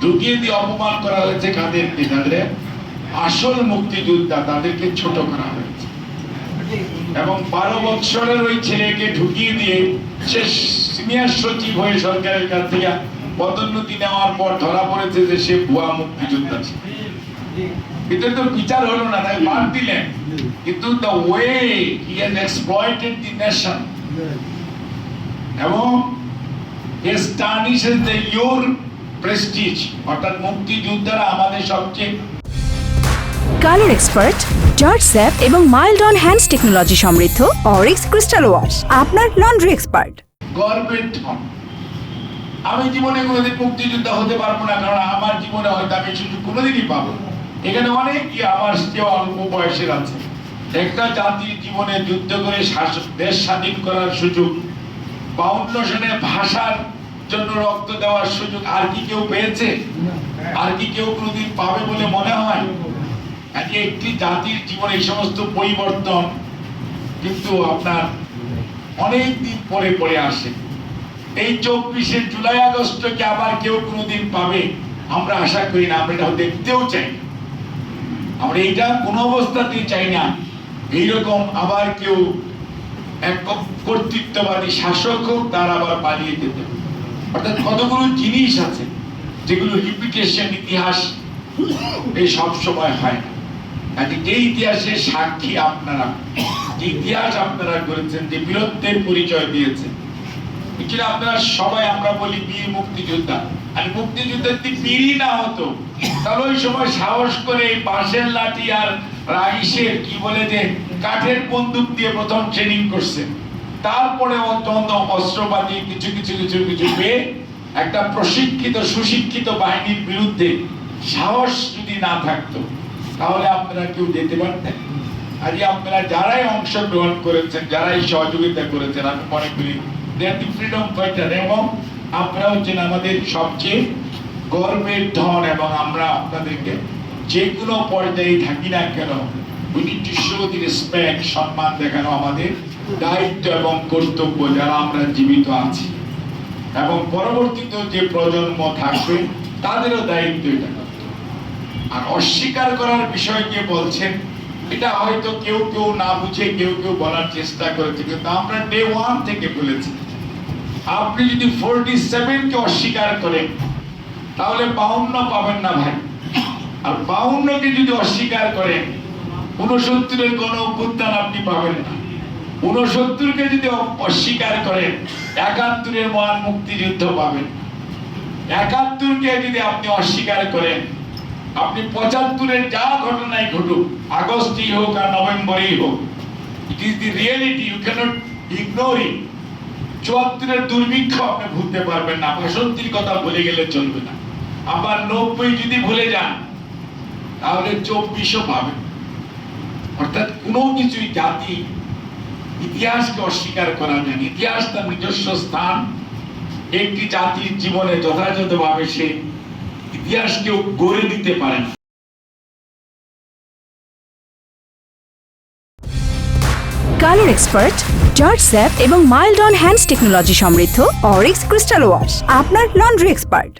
ঢুকিয়ে দিয়ে অপমান করা হয়েছে কাদেরকে তাদের আসল মুক্তিযোদ্ধা তাদেরকে ছোট করা হয়েছে। এবং বারো বৎসরের ওই ছেলেকে ঢুকিয়ে দিয়ে সে সিনিয়র সচিব হয়ে সরকারের কাছ থেকে পদোন্নতি নেওয়ার পর ধরা পড়েছে যে সে ভুয়া মুক্তিযোদ্ধা ছিল। এটা তো বিচার হলো না তাই বাদ দিলেন। কিন্তু the way he has exploited the nation এবং as tarnishes the your prestige অর্থাৎ মুক্তিযোদ্ধারা আমাদের সবচেয়ে কালার এক্সপার্ট জর্জ স্যাপ এবং মাইল্ড অন হ্যান্ডস টেকনোলজি সমৃদ্ধ অরিক্স ক্রিস্টাল ওয়াশ আপনার লন্ড্রি এক্সপার্ট ধন আমি জীবনে কোনোদিন মুক্তিযোদ্ধা হতে পারব না কারণ আমার জীবনে হয়তো আমি সুযোগ কোনোদিনই পাবো। এখানে অনেকই আমার চেয়ে অল্প বয়সের আছে। একটা জাতির জীবনে যুদ্ধ করে দেশ স্বাধীন করার সুযোগ বাউন্ন সনে ভাষার জন্য রক্ত দেওয়ার সুযোগ আর কি কেউ পেয়েছে? আর কি কেউ কোনোদিন পাবে বলে মনে হয়? একটি জাতির জীবনে এই সমস্ত পরিবর্তন কিন্তু আপনার অনেক দিন পরে পরে আসে। এই চব্বিশে জুলাই আগস্ট আগস্টকে আবার কেউ কোনোদিন পাবে? আমরা আশা করি না, আমরা এটা দেখতেও চাই। আমরা এটা কোনো অবস্থাতেই চাই না। এইরকম আবার কেউ এক কর্তৃত্ববাদী শাসক হোক, তার আবার পালিয়ে যেতে হবে। অর্থাৎ কতগুলো জিনিস আছে যেগুলো রিপিটেশন ইতিহাস সব সময় হয় না। যে ইতিহাসের সাক্ষী আপনারা, যে ইতিহাস আপনারা করেছেন, যে বীরত্বের পরিচয় দিয়েছেন আপনারা সবাই আমরা বলি বীর মুক্তিযোদ্ধা। আর যদি বীরই না হতো, তাহলে ওই সময় সাহস করে এই লাঠি আর রাইসের, কি বলে যে, কাঠের বন্দুক দিয়ে প্রথম ট্রেনিং করছে তারপরে অত্যন্ত অস্ত্রপাতি কিছু কিছু কিছু কিছু পেয়ে একটা প্রশিক্ষিত, সুশিক্ষিত বাহিনীর বিরুদ্ধে সাহস যদি না থাকতো, তাহলে আপনারা কেউ যেতে পারতেন। আজকে আপনারা যারাই অংশগ্রহণ করেছেন, যারাই সহযোগিতা করেছেন, আমি মনে করি ফ্রিডম ফাইটার এবং আপনারা হচ্ছেন আমাদের সবচেয়ে গর্বের ধন এবং আমরা আপনাদেরকে যে কোনো পর্যায়ে থাকি না কেন উই নিড টু সম্মান দেখানো আমাদের দায়িত্ব এবং কর্তব্য যারা আমরা জীবিত আছি। এবং পরবর্তীতে যে প্রজন্ম থাকবে, তাদেরও দায়িত্ব এটা। আর অস্বীকার করার বিষয় বলছেন, এটা হয়তো কেউ কেউ না বুঝে, কেউ কেউ বলার চেষ্টা করেছে, কিন্তু আমরা ডে ওয়ান থেকে বলেছি। আপনি যদি ফোরটি সেভেনকে অস্বীকার করেন, তাহলে বাউন্ন পাবেন না ভাই। আর বাউন্নকে যদি অস্বীকার করেন উনসত্তরের কোন অভ্যুত্থান আপনি পাবেন না। উনসত্তরকে যদি অস্বীকার করেন, একাত্তরের মহান মুক্তিযুদ্ধ পাবেন। একাত্তরকে যদি আপনি অস্বীকার করেন, আপনি পঁচাত্তরের যা ঘটনাই ঘটুক, আগস্টই হোক আর নভেম্বরেই হোক it is the reality you can't ignore it চুয়াত্তরের দুর্ভিক্ষ আপনি ভুলতে পারবেন না বাষট্টির কথা ভুলে গেলে চলবে না। আবার নব্বই যদি ভুলে যান, তাহলে চব্বিশও পাবেন। অর্থাৎ কোনো কিছুই জাতি ইতিহাসকে অস্বীকার করা যায় ইতিহাস তার নিজস্ব স্থান। একটি জাতির জীবনে যথাযথভাবে সে ইতিহাসকেও গড়ে দিতে পারে না। কালার এক্সপার্ট জর্জ স্যাপ এবং মাইল্ড অন হ্যান্ডস টেকনোলজি সমৃদ্ধ অরিক্স ক্রিস্টাল ওয়াশ আপনার লন্ড্রি এক্সপার্ট